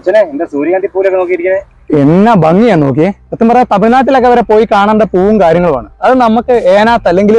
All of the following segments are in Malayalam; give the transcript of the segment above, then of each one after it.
അച്ഛനെ എന്താ സൂര്യകാന്തി പൂലൊക്കെ നോക്കിയിരിക്കണേ? എന്നാ ഭംഗിയാ നോക്കിയേ. സത്യം പറയാം തമിഴ്നാട്ടിലൊക്കെ വരെ പോയി കാണേണ്ട പൂവും കാര്യങ്ങളുമാണ്. അത് നമുക്ക് ഏനാത്ത് അല്ലെങ്കിൽ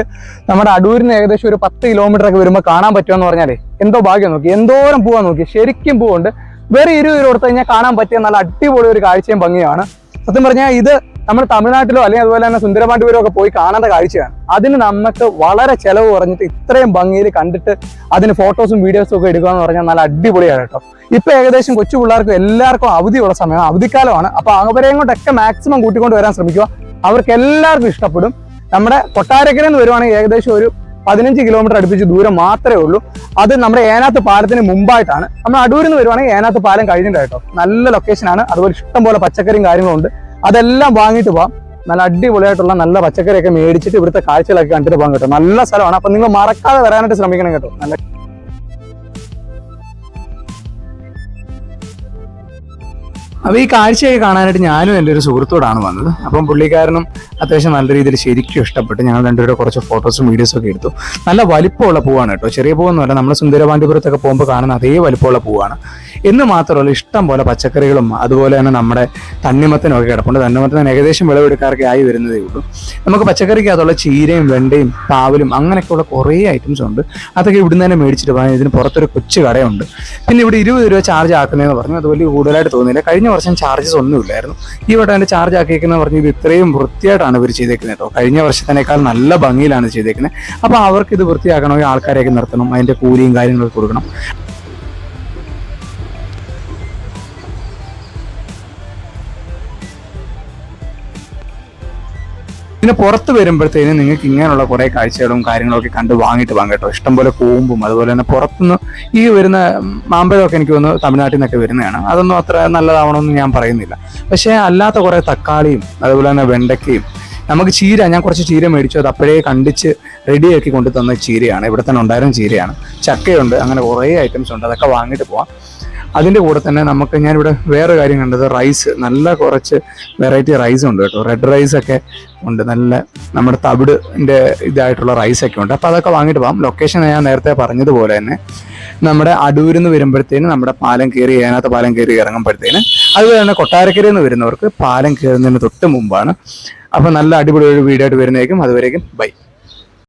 നമ്മുടെ അടൂരിന് ഏകദേശം ഒരു പത്ത് കിലോമീറ്റർ ഒക്കെ വരുമ്പോൾ കാണാൻ പറ്റുമെന്ന് പറഞ്ഞാലേ എന്തോ ഭാഗ്യം നോക്കി. എന്തോരം പൂവാ നോക്കി. ശരിക്കും പൂവുണ്ട്. വേറെ രൂപ കൊടുത്തു കഴിഞ്ഞാൽ കാണാൻ പറ്റിയ നല്ല അടിപൊളി ഒരു കാഴ്ചയും ഭംഗിയാണ് സത്യം പറഞ്ഞാൽ ഇത് നമ്മൾ തമിഴ്നാട്ടിലോ അല്ലെങ്കിൽ അതുപോലെ തന്നെ സുന്ദരപാണ്ഡിപുരം ഒക്കെ പോയി കാണേണ്ട കാഴ്ചയാണ്. അതിന് നമുക്ക് വളരെ ചിലവ് കുറഞ്ഞിട്ട് ഇത്രയും ഭംഗിയിൽ കണ്ടിട്ട് അതിന് ഫോട്ടോസും വീഡിയോസും ഒക്കെ എടുക്കുക എന്ന് പറഞ്ഞാൽ നല്ല അടിപൊളിയാണ് കേട്ടോ. ഇപ്പൊ ഏകദേശം കൊച്ചു പിള്ളേർക്കും എല്ലാവർക്കും അവധിയുള്ള സമയമാണ്. അവധിക്കാലമാണ്. അപ്പൊ അവരെയും കൊണ്ടൊക്കെ മാക്സിമം കൂട്ടിക്കൊണ്ട് വരാൻ ശ്രമിക്കുക. അവർക്ക് എല്ലാവർക്കും ഇഷ്ടപ്പെടും. നമ്മുടെ കൊട്ടാരക്കര നിന്ന് വരുവാണെങ്കിൽ ഏകദേശം ഒരു പതിനഞ്ച് കിലോമീറ്റർ അടുപ്പിച്ച് ദൂരം മാത്രമേ ഉള്ളൂ. അത് നമ്മുടെ ഏനാത്ത് പാലത്തിന് മുമ്പായിട്ടാണ്. നമ്മൾ അടൂരിൽ നിന്ന് വരുവാണെങ്കിൽ ഏനാത്ത് പാലം കഴിഞ്ഞിട്ടുണ്ടായിട്ടോ നല്ല ലൊക്കേഷനാണ് അതുപോലെ ഇഷ്ടംപോലെ പച്ചക്കറിയും കാര്യങ്ങളും ഉണ്ട്. അതെല്ലാം വാങ്ങിയിട്ട് പോവാം. നല്ല അടിപൊളിയായിട്ടുള്ള നല്ല പച്ചക്കറിയൊക്കെ മേടിച്ചിട്ട് ഇവിടുത്തെ കാഴ്ചകളൊക്കെ കണ്ടിട്ട് പോകാൻ കേട്ടോ. നല്ല സ്ഥലമാണ്. അപ്പൊ നിങ്ങൾ മറക്കാതെ വരാനായിട്ട് ശ്രമിക്കണം കേട്ടോ. നല്ല അപ്പോൾ ഈ കാഴ്ചയൊക്കെ കാണാനായിട്ട് ഞാനും എന്റെ ഒരു സുഹൃത്തോടാണ് വന്നത്. അപ്പം പുള്ളിക്കാരനും അത്യാവശ്യം നല്ല രീതിയിൽ ശരിക്കും ഇഷ്ടപ്പെട്ടു ഞങ്ങൾ രണ്ടുപേരും കുറച്ച് ഫോട്ടോസും വീഡിയോസും ഒക്കെ എടുത്തു. നല്ല വലിപ്പമുള്ള പൂവാണ് കേട്ടോ. ചെറിയ പൂവൊന്നുമല്ല നമ്മൾ സുന്ദരപാണ്ഡിപുരത്തൊക്കെ പോകുമ്പോൾ കാണുന്ന അതേ വലിപ്പമുള്ള പൂവാണ്. എന്ന് മാത്രമല്ല ഇഷ്ടം പോലെ പച്ചക്കറികളും അതുപോലെ തന്നെ നമ്മുടെ തണ്ണിമത്തനൊക്കെ കിടപ്പുണ്ട്. തണ്ണിമത്തന് ഏകദേശം വിളവെടുക്കാറൊക്കെ ആയി വരുന്നതേ ഉള്ളൂ. നമുക്ക് പച്ചക്കറിക്ക് അതുള്ള ചീരയും വെണ്ടയും പാവലും അങ്ങനെയൊക്കെയുള്ള കുറേ ഐറ്റംസ് ഉണ്ട്. അതൊക്കെ ഇവിടുന്ന് തന്നെ മേടിച്ചിട്ട് പോകാൻ ഇതിന് പുറത്തൊരു കൊച്ചു കടയുണ്ട്. പിന്നെ ഇവിടെ ഇരുപത് രൂപ ചാർജ് ആക്കുന്നതെന്ന് പറഞ്ഞു. അത് വലിയ കൂടുതലായിട്ട് തോന്നിയില്ല കഴിഞ്ഞ വർഷം ചാർജസ് ഒന്നുമില്ലായിരുന്നു. ഈ വട്ടം അതിന്റെ ചാർജ് ആക്കിയേക്കുന്ന പറഞ്ഞ് ഇത് ഇത്രയും വൃത്തിയായിട്ടാണ് ഇവർ ചെയ്തേക്കുന്നത് കേട്ടോ കഴിഞ്ഞ വർഷത്തിനേക്കാൾ നല്ല ഭംഗിയിലാണ് ചെയ്തേക്കുന്നത് അപ്പോൾ അവർക്ക് ഇത് വൃത്തിയാക്കണമെങ്കിൽ ആൾക്കാരെയൊക്കെ നിർത്തണം അതിന്റെ കൂലിയും കാര്യങ്ങളൊക്കെ കൊടുക്കണം. ഇതിന് പുറത്ത് വരുമ്പോഴത്തേനും നിങ്ങൾക്ക് ഇങ്ങനെയുള്ള കുറേ കാഴ്ചകളും കാര്യങ്ങളൊക്കെ കണ്ട് വാങ്ങിയിട്ട് വാങ്ങാം കേട്ടോ. ഇഷ്ടംപോലെ കൂമ്പും അതുപോലെ തന്നെ പുറത്തുനിന്ന് ഈ വരുന്ന മാമ്പഴമൊക്കെ എനിക്ക് തോന്നുന്നു തമിഴ്നാട്ടിൽ നിന്നൊക്കെ വരുന്നതാണ്. അതൊന്നും അത്ര നല്ലതാവണമെന്ന് ഞാൻ പറയുന്നില്ല. പക്ഷേ അല്ലാത്ത കുറേ തക്കാളിയും അതുപോലെ തന്നെ വെണ്ടയ്ക്കയും നമുക്ക് ചീര ഞാൻ കുറച്ച് ചീര മേടിച്ചു. അത് അപ്പോഴേ കണ്ടിച്ച് റെഡിയാക്കി കൊണ്ടു തന്ന ചീരയാണ്. ഇവിടെ തന്നെ ഉണ്ടായിരുന്ന ചീരയാണ്. ചക്കയുണ്ട് അങ്ങനെ കുറേ ഐറ്റംസ് ഉണ്ട്. അതൊക്കെ വാങ്ങിയിട്ട് പോവാം. അതിന്റെ കൂടെ തന്നെ നമുക്ക് ഞാനിവിടെ വേറെ കാര്യം കണ്ടത് റൈസ് നല്ല കുറച്ച് വെറൈറ്റി റൈസ് ഉണ്ട് കേട്ടോ. റെഡ് റൈസ് ഒക്കെ ഉണ്ട്. നല്ല നമ്മുടെ തവിടിന്റെ ഇതായിട്ടുള്ള റൈസ് ഒക്കെ ഉണ്ട്. അപ്പോൾ അതൊക്കെ വാങ്ങിയിട്ട് പോകാം. ലൊക്കേഷൻ ഞാൻ നേരത്തെ പറഞ്ഞതുപോലെ തന്നെ നമ്മുടെ അടൂരിൽ നിന്ന് വരുമ്പോഴത്തേന് നമ്മുടെ പാലം കയറി ഏനാത്ത പാലം കയറി ഇറങ്ങുമ്പോഴത്തേന് അതുപോലെ തന്നെ കൊട്ടാരക്കരയിൽ നിന്ന് വരുന്നവർക്ക് പാലം കയറുന്നതിന് തൊട്ട് മുമ്പാണ്. അപ്പോൾ നല്ല അടിപൊളി ഒരു വീടായിട്ട് വരുന്നതായിരിക്കും. അതുവരേക്കും ബൈ.